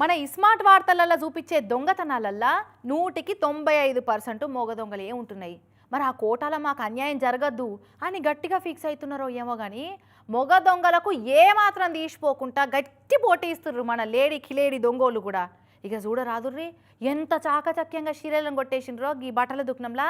మన ఇస్మార్ట్ వార్తలలో చూపించే దొంగతనాలల్లా నూటికి తొంభై ఐదు పర్సెంట్ మోగ దొంగలే ఉంటున్నాయి. మరి ఆ కోటాల మాకు అన్యాయం జరగద్దు అని గట్టిగా ఫిక్స్ అవుతున్నారో ఏమో కానీ మొగ దొంగలకు ఏమాత్రం తీసిపోకుండా గట్టి పోటీ ఇస్తుర్రు మన లేడీ కిలేడి దొంగోళ్ళు కూడా. ఇక చూడరాదుర్రీ ఎంత చాకచక్యంగా శీలలను కొట్టేసిండ్రో ఈ బట్టల దుఃఖంలా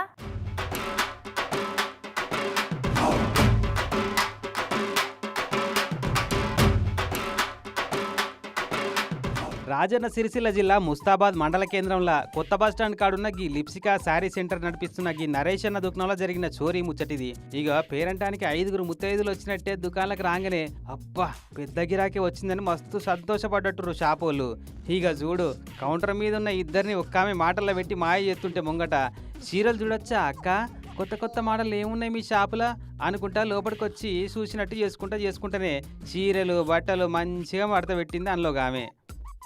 రాజన్న సిరిసిల్ల జిల్లా ముస్తాబాద్ మండల కేంద్రంలో కొత్త బస్టాండ్ కాడున్న గీ లిప్సికా శారీ సెంటర్ నడిపిస్తున్న గీ నరేష్ అన్న దుకాణంలో జరిగిన చోరీ ముచ్చటిది. ఇక పేరంటానికి ఐదుగురు ముత్తైదులు వచ్చినట్టే దుకాణాలకు రాగానే అబ్బా పెద్ద గిరాకీ వచ్చిందని మస్తు సంతోషపడ్డట్టురు షాపోళ్ళు. ఇక చూడు కౌంటర్ మీద ఉన్న ఇద్దరిని ఒక్కామె మాటల్లో పెట్టి మాయ చేస్తుంటే ముంగట చీరలు చూడొచ్చా అక్క? కొత్త కొత్త మోడల్ ఏమున్నాయి మీ షాపులో? అనుకుంటా లోపలికి వచ్చి చూసినట్టు చేసుకుంటా చేసుకుంటేనే చీరలు బట్టలు మంచిగా మడత పెట్టింది అందులో ఆమె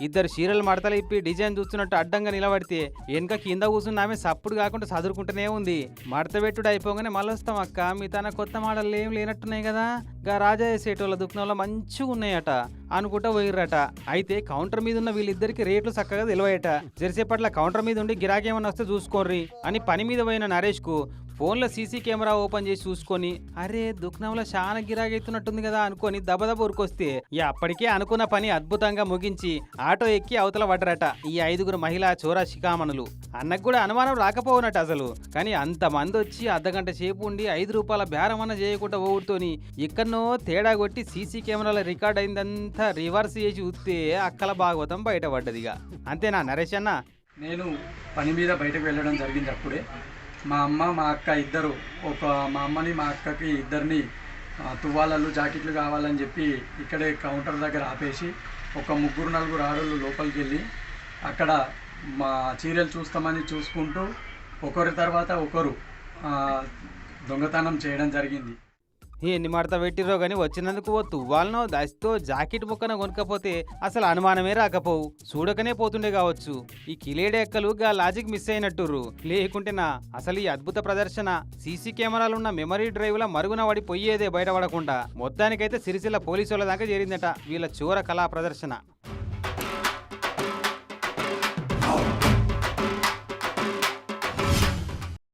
ఇద్దరు చీరలు మడతలు ఇప్పి డిజైన్ చూస్తున్నట్టు అడ్డంగా నిలబడితే వెనుక కింద కూర్చున్న ఆమె సప్పుడు కాకుండా చదువుకుంటూనే ఉంది. మడత పెట్టుడు అయిపోగానే మళ్ళొస్తాం అక్క. మీ తన కొత్త మోడల్ ఏం లేనట్టున్నాయి కదా? గా రాజా సేటోళ్ళ దుకాణంలో మంచిగా ఉన్నాయట. అనుకుంటా పోయిర్రట. అయితే కౌంటర్ మీద ఉన్న వీళ్ళిద్దరికి రేట్లు చక్కగా తెలివయట. జరిసేపట్ల కౌంటర్ మీద ఉండి గిరాకేమన్నా వస్తే చూసుకోర్రి అని పని మీద పోయిన నరేష్కు ఫోన్లో సీసీ కెమెరా ఓపెన్ చేసి చూసుకొని అరే దుఃఖంలో చాలా గిరాకైతున్నట్టుంది కదా అనుకొని దబదబ ఉరికొస్తే ఈ అప్పటికే అనుకున్న పని అద్భుతంగా ముగించి ఆటో ఎక్కి అవతల పడ్డరట ఈ ఐదుగురు మహిళా చోరా శిఖామణులు. అన్నకు కూడా అనుమానం రాకపోవునట్టు అసలు. కానీ అంతమంది వచ్చి అర్ధగంట సేపు ఉండి ఐదు రూపాయల బేరం అన్న చేయకుండా ఊరితోని ఎక్కడనో తేడా కొట్టి సీసీ కెమెరాల రికార్డ్ అయిందంతా రివర్స్ చేసి చూస్తే అక్కల భాగవతం బయటపడ్డదిగా అంతేనా నరేష్ అన్న? నేను పని మీద బయటకు వెళ్ళడం జరిగింది అప్పుడే మా అమ్మ మా అక్క ఇద్దరు ఒక మా అమ్మని మా అక్కకి ఇద్దరిని తువ్వాలలు జాకెట్లు కావాలని చెప్పి ఇక్కడే కౌంటర్ దగ్గర ఆపేసి ఒక ముగ్గురు నలుగురు ఆడోళ్ళు లోపలికి వెళ్ళి అక్కడ మా చీరలు చూస్తామని చూసుకుంటూ ఒకరి తర్వాత ఒకరు దొంగతనం చేయడం జరిగింది. ఎన్ని మడత పెట్టిరో గాని వచ్చినందుకు ఓ తువ్వాలనో దశతో జాకెట్ ముక్కన కొనకపోతే అసలు అనుమానమే రాకపోవు. చూడకనే పోతుండే కావచ్చు. ఈ కిలేడెక్కలు గా లాజిక్ మిస్ అయినట్టురు లేకుంటేనా అసలు ఈ అద్భుత ప్రదర్శన సీసీ కెమెరాలున్న మెమరీ డ్రైవ్ల మరుగున పడి పొయ్యేదే బయటపడకుండా. మొత్తానికైతే సిరిసిల్ల పోలీసుల దాకా చేరిందట వీళ్ళ చివర కళా ప్రదర్శన.